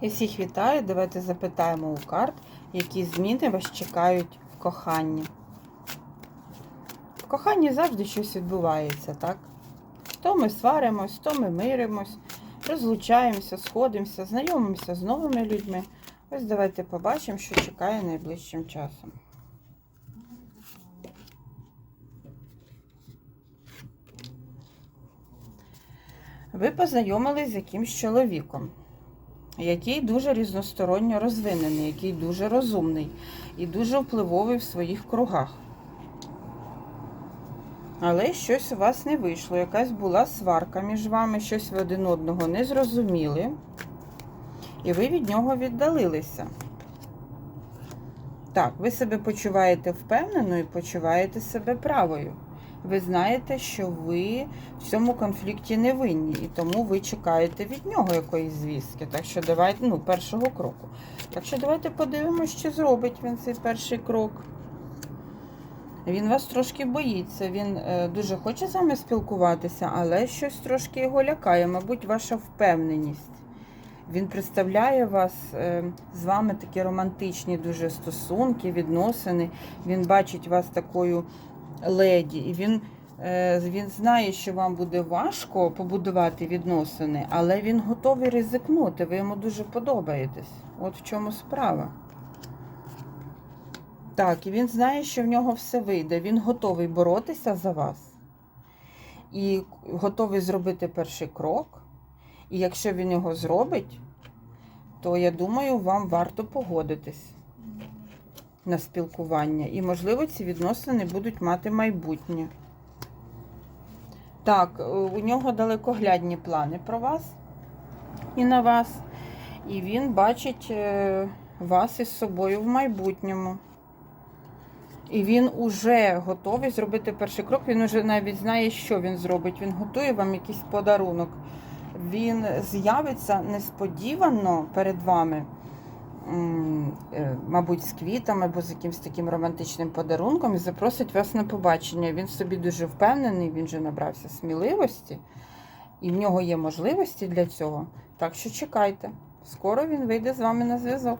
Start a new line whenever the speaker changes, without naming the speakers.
Я всіх вітаю. Давайте запитаємо у карт, які зміни вас чекають в коханні. В коханні завжди щось відбувається, так? То ми сваримось, то ми миримось, розлучаємося, сходимося, знайомимося з новими людьми. Ось давайте побачимо, що чекає найближчим часом. Ви познайомились з якимсь чоловіком, який дуже різносторонньо розвинений, який дуже розумний і дуже впливовий в своїх кругах. Але щось у вас не вийшло, якась була сварка між вами, щось ви один одного не зрозуміли, і ви від нього віддалилися. Так, ви себе почуваєте впевнено і почуваєте себе правою. Ви знаєте, що ви в цьому конфлікті не винні, і тому ви чекаєте від нього якоїсь звістки. Так що давайте, ну, першого кроку. Так що давайте подивимося, що зробить він цей перший крок. Він вас трошки боїться, він е, дуже хоче з вами спілкуватися, але щось трошки його лякає, мабуть, ваша впевненість. Він представляє вас е, з вами такі романтичні дуже стосунки, відносини. Він бачить вас такою леді, і він, е, він знає, що вам буде важко побудувати відносини, але він готовий ризикнути. Ви йому дуже подобаєтесь. От в чому справа. Так, і він знає, що в нього все вийде. Він готовий боротися за вас і готовий зробити перший крок. І якщо він його зробить, то я думаю, вам варто погодитись на спілкування. І, можливо, ці відносини будуть мати майбутнє. Так, е, у нього далекоглядні плани про вас і на вас. І він бачить е, вас із собою в майбутньому. І він уже готовий зробити перший крок. Він уже навіть знає, що він зробить. Він готує вам якийсь подарунок. Він з'явиться несподівано перед вами, мабуть, з квітами або з якимось таким романтичним подарунком і запросить вас на побачення. Він собі дуже впевнений, він вже набрався сміливості, і в нього є можливості для цього. Так що чекайте, скоро він вийде з вами на зв'язок.